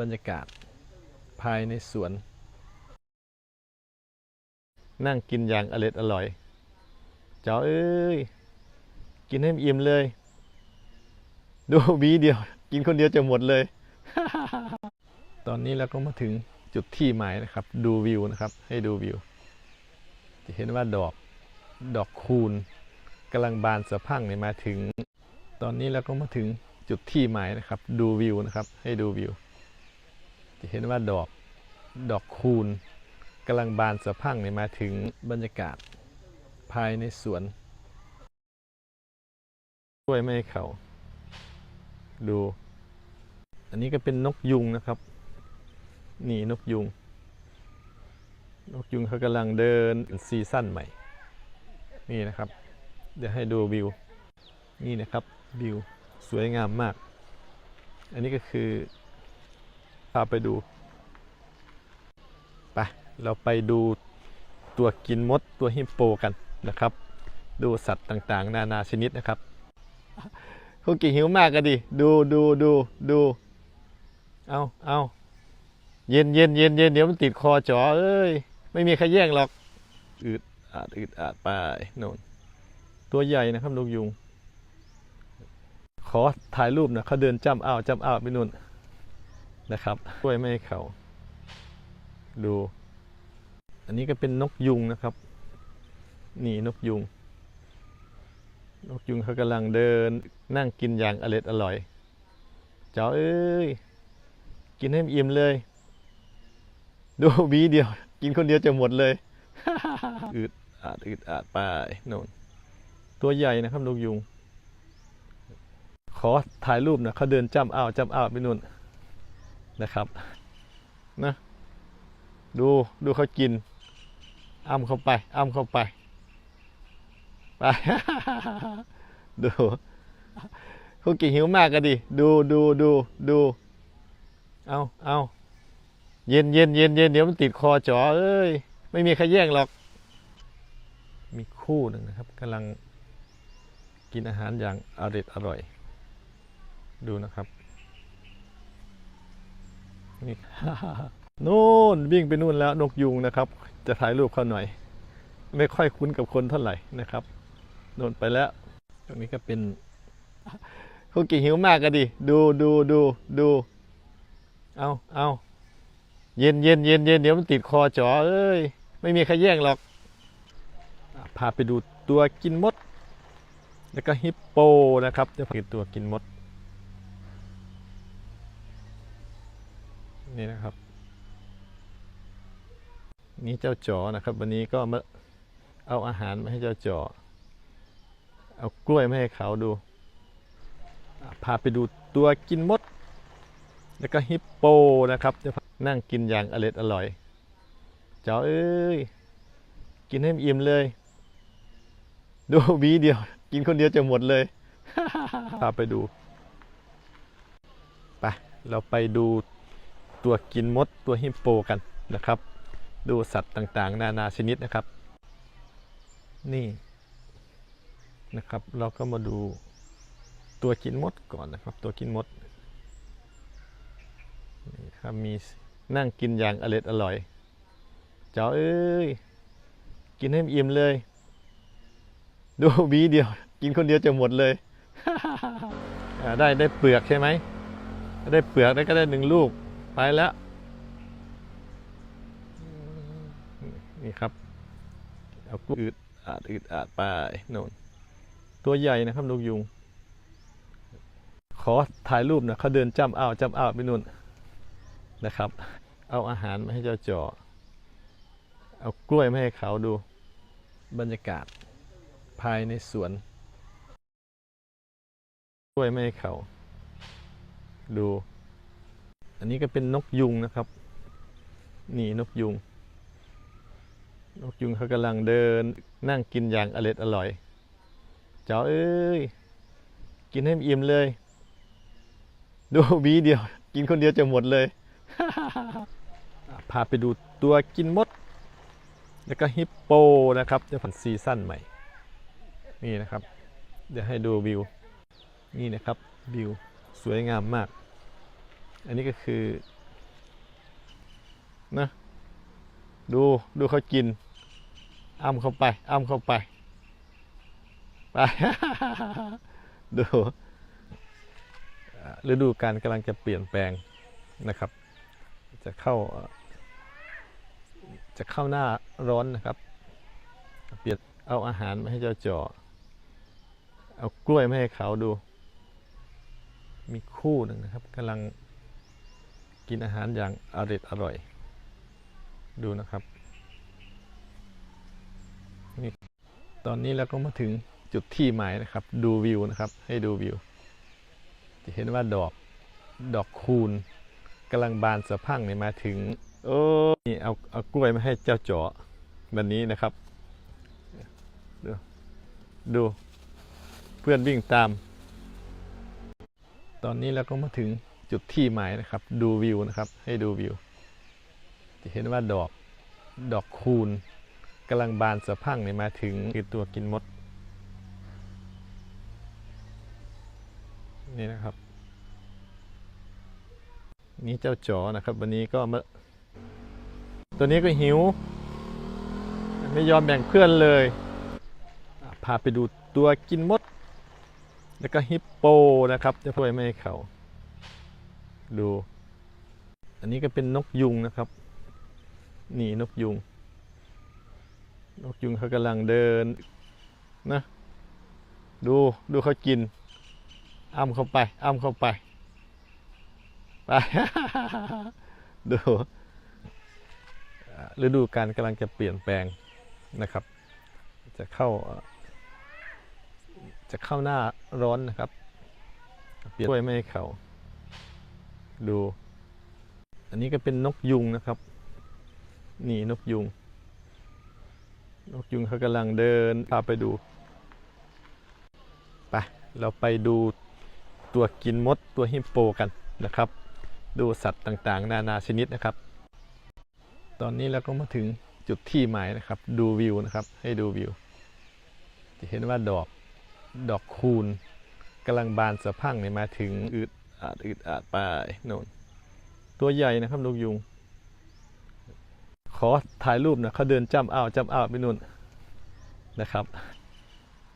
บรรยากาศภายในสวน นั่งกินอย่างอร็ดอร่อย เจ้าเอ้ย กินให้อิ่มเลย ดูวีเดียว กินคนเดียวจะหมดเลย ตอนนี้เราก็มาถึงจุดที่หมายนะครับ ดูวิวนะครับ ให้ดูวิว จะเห็นว่าดอกดอกคูณกำลังบานสะพั่งเนี่ยมาถึง ตอนนี้เราก็มาถึงจุดที่หมายนะครับ ดูวิวนะครับ ให้ดูวิว จะเห็นว่าดอกดอกคูณกำลังบานสะพั่งเนี่ยมาถึงบรรยากาศภายในสวนกล้วยไม่ให้เขาดู อันนี้ก็เป็นนกยุงนะครับ นี่นกยุง นกยุงเขากำลังเดินซีซั่นใหม่ นี่นะครับ เดี๋ยวให้ดูวิว นี่นะครับวิวสวยงามมาก อันนี้ก็คือ พาไปดูไปเราไปดูตัวกินมดตัวฮิปโปกันนะครับ ดูสัตว์ต่างๆ นานาชนิดนะครับคุกกี้หิวมากก็ดิดูดูดูดูเอาเอาเย็นเย็นเย็นเย็นเดี๋ยวมันติดคอจ๋อเอ้ยไม่มีใครแย่งหรอกอืดอาดอืดอาดไปโน่นตัวใหญ่นะครับนกยุง ขอถ่ายรูปนะเขาเดินจ้ำอ้าวจ้ำอ้าวไปนู่น นะครับช่วยไม่ให้เขาดู อันนี้ก็เป็นนกยุงนะครับ นี่นกยุง นกยุงเขากำลังเดินนั่งกินอย่างอร็ดอร่อย เจ้าเอ้ย กินให้อิ่มเลย ดูวีเดียว กินคนเดียวจะหมดเลยอืดอาดอืดอาดไปโน่นตัวใหญ่นะครับนกยุง ขอถ่ายรูปนะเขาเดินจ้ำอ้าวจ้ำอ้าวไปนู่น นะครับนะดูดูเขากิน อ้ำเข้าไป อ้ำเข้าไป ไป ดูคุกกี้หิวมากก็ดิดูดูดูดูเอาเอาเย็นเย็นเย็นเย็นเดี๋ยวมันติดคอจ๋อเอ้ย ไม่มีใครแย่งหรอก มีคู่หนึ่งนะครับกำลังกินอาหารอย่างอร่อยอร่อย ดูนะครับ นี่นู่นวิ่งไปนู่นแล้วนกยุงนะครับ จะถ่ายรูปเขาหน่อย ไม่ค่อยคุ้นกับคนเท่าไหร่นะครับโน่นไปแล้ว ตรงนี้ก็เป็นคุกกี้หิวมากก็ดิดูดูดูดูเอาเอาเย็นเย็นเย็นเย็นเดี๋ยวมันติดคอจ๋อเอ้ยไม่มีใครแย่งหรอก พาไปดูตัวกินมด แล้วก็ฮิปโปนะครับจะคือตัวกินมด นี่นะครับ นี่เจ้าจ๋อนะครับ วันนี้ก็มาเอาอาหารมาให้เจ้าจ๋อเอากล้วยมาให้เขาดู พาไปดูตัวกินมด แล้วก็ฮิปโปนะครับจะนั่งกินอย่างอร็ดอร่อยเจ้าเอ้ย กินให้อิ่มเลย ดูวีเดียว กินคนเดียวจะหมดเลยพาไปดู ไป เราไปดู ตัวกินมดตัวฮิปโปกันนะครับ ดูสัตว์ต่างๆ นานาชนิดนะครับ นี่นะครับ เราก็มาดูตัวกินมดก่อนนะครับ ตัวกินมดนี่ครับมีนั่งกินอย่างอร็ดอร่อย เจ้าเอ้ยกินให้อิ่มเลย ดูวีเดียว กินคนเดียวจะหมดเลยได้ได้เปลือกใช่ไหมได้เปลือกได้ก็ได้หนึ่งลูก ไปแล้ว นี่ครับ เอากุ้งอืดอาดอืดอาดไปโน่นตัวใหญ่นะครับนกยุง ขอถ่ายรูปนะเขาเดินจ้ำอ้าวจ้ำอ้าวไปนู่นนะครับ เอาอาหารมาให้เจ้าจ่อเอากล้วยมาให้เขาดูบรรยากาศภายในสวนกล้วยไม่ให้เขาดู อันนี้ก็เป็นนกยุงนะครับ นี่นกยุง นกยุงเขากำลังเดินนั่งกินอย่างอร็ดอร่อย เจ้าเอ้ย กินให้อิ่มเลย ดูวีเดียว กินคนเดียวจะหมดเลยพาไปดูตัวกินมด แล้วก็ฮิปโปนะครับจะผันซีซั่นใหม่ นี่นะครับ เดี๋ยวให้ดูวิว นี่นะครับวิวสวยงามมาก อันนี้ก็คือนะดูดูเขากิน อ้ำเข้าไป อ้ำเข้าไป ไป ดูฤดูกาลกำลังจะเปลี่ยนแปลงนะครับ จะเข้า จะเข้าหน้าร้อนนะครับ เปลี่ยนเอาอาหารมาให้เจ้าจ่อ เอากล้วยมาให้เขาดู มีคู่หนึ่งนะครับกำลัง กินอาหารอย่างอร่อยอร่อย ดูนะครับนี่ตอนนี้เราก็มาถึงจุดที่หมายนะครับ ดูวิวนะครับ ให้ดูวิว จะเห็นว่าดอกดอกคูณกำลังบานสะพั่งเนี่ยมาถึง โอ้นี่เอาเอากล้วยมาให้เจ้าจ๋อแบบนี้นะครับ ดูดูเพื่อนวิ่งตาม ตอนนี้เราก็มาถึง จุดที่หมายนะครับ ดูวิวนะครับ ให้ดูวิว จะเห็นว่าดอกดอกคูณกำลังบานสะพั่งเนี่ยมาถึงคือตัวกินมด นี่นะครับ นี่เจ้าจ๋อนะครับ วันนี้ก็มาตัวนี้ก็หิว ไม่ยอมแบ่งเพื่อนเลย พาไปดูตัวกินมด แล้วก็ฮิปโปนะครับจะพูดไม่ให้เขา ดู อันนี้ก็เป็นนกยุงนะครับ นี่นกยุง นกยุงเขากำลังเดินนะ ดูดูเขากิน อ้ำเข้าไป อ้ำเข้าไป ไป ดูฤดูกาลกำลังจะเปลี่ยนแปลงนะครับ จะเข้า จะเข้าหน้าร้อนนะครับเปลี่ยนกล้วยไม่ให้เขา ดู อันนี้ก็เป็นนกยุงนะครับ นี่นกยุง นกยุงเขากำลังเดินพาไปดู ไป เราไปดูตัวกินมดตัวฮิปโปกันนะครับ ดูสัตว์ต่างๆ นานาชนิดนะครับ ตอนนี้เราก็มาถึงจุดที่หมายนะครับ ดูวิวนะครับ ให้ดูวิว จะเห็นว่าดอกดอกคูณกำลังบานสะพั่งเนี่ยมาถึงอืด อาดอืดอาดไปโน่นตัวใหญ่นะครับนกยุง ขอถ่ายรูปนะเขาเดินจ้ำอ้าวจ้ำอ้าวไปนู่นนะครับ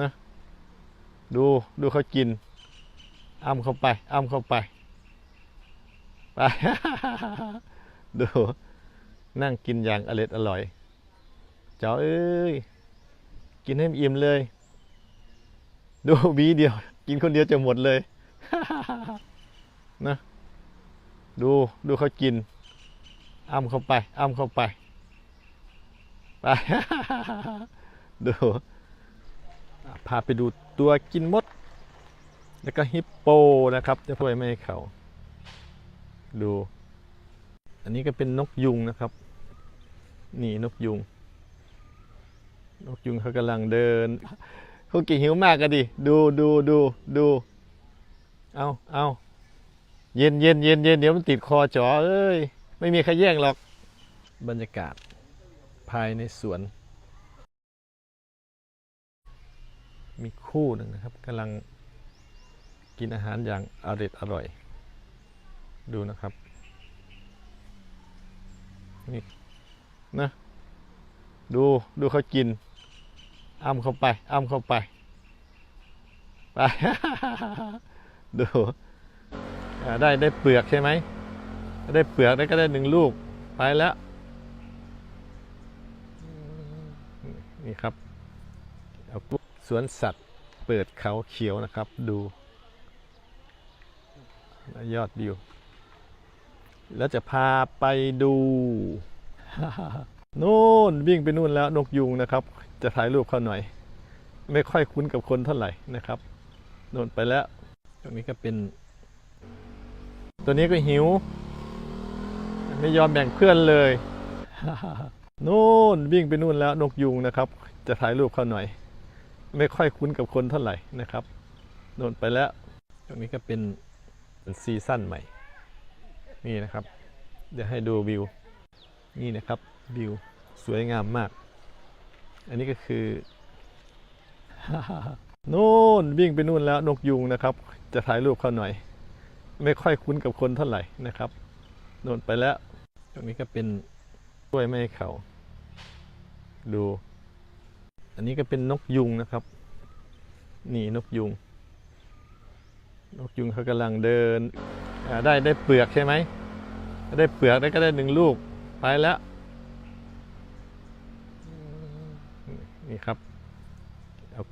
นะดูดูเขากินอ้ำเข้าไปอ้ำเข้าไปไปดูนั่งกินอย่างอร่อยอร่อย เจ้าเอ้ยกินให้อิ่มเลย ดูวีเดียว กินคนเดียวจะหมดเลย นะดูดูเขากินอ้ำเข้าไปอ้ำเข้าไปไปดูพาไปดูตัวกินมด แล้วก็ฮิปโปนะครับจะพูดไม่ให้เขาดู อันนี้ก็เป็นนกยุงนะครับ นี่นกยุง นกยุงเขากำลังเดินเขากี่หิวมากกันดิ ดูดูดูดู เอาเอา เย็นเย็นเย็นเย็นเดี๋ยวมันติดคอจ๋อเอ้ย ไม่มีใครแย่งหรอก บรรยากาศ ภายในสวน มีคู่หนึ่งนะครับกำลังกินอาหารอย่างอร่อยอร่อย ดูนะครับนี่นะดูดูเขากินอ้ำเข้าไปอ้ำเข้าไปไป ดู ได้ได้เปลือกใช่ไหมได้เปลือกได้ก็ได้หนึ่งลูกไปแล้วนี่ครับเอาปุ๊บสวนสัตว์เปิดเขาเขียวนะครับ ดูยอดวิวแล้วจะพาไปดูนู่นวิ่งไปนู่นแล้วนกยุงนะครับ จะถ่ายรูปเขาหน่อย ไม่ค่อยคุ้นกับคนเท่าไหร่นะครับโน่นไปแล้ว ตรงนี้ก็เป็น ตัวนี้ก็หิว ไม่ยอมแบ่งเพื่อนเลยนู่นวิ่งไปนู่นแล้วนกยุงนะครับ จะถ่ายรูปเขาหน่อย ไม่ค่อยคุ้นกับคนเท่าไหร่นะครับโน่นไปแล้ว ตรงนี้ก็เป็นเป็นซีซั่นใหม่ นี่นะครับเดี๋ยวให้ดูวิว นี่นะครับวิวสวยงามมาก อันนี้ก็คือนู่นวิ่งไปนู่นแล้วนกยุงนะครับ จะถ่ายรูปเขาหน่อย ไม่ค่อยคุ้นกับคนเท่าไหร่นะครับโน่นไปแล้วตรงนี้ก็เป็นช่วยไม้เขาดู อันนี้ก็เป็นนกยุงนะครับ นี่นกยุง นกยุงเขากำลังเดินได้ได้เปลือกใช่ไหมได้เปลือกได้ก็ได้หนึ่งลูกไปแล้วนี่ครับเอา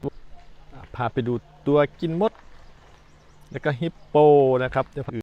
พาไปดูตัวกินมด แล้วก็ฮิปโปนะครับ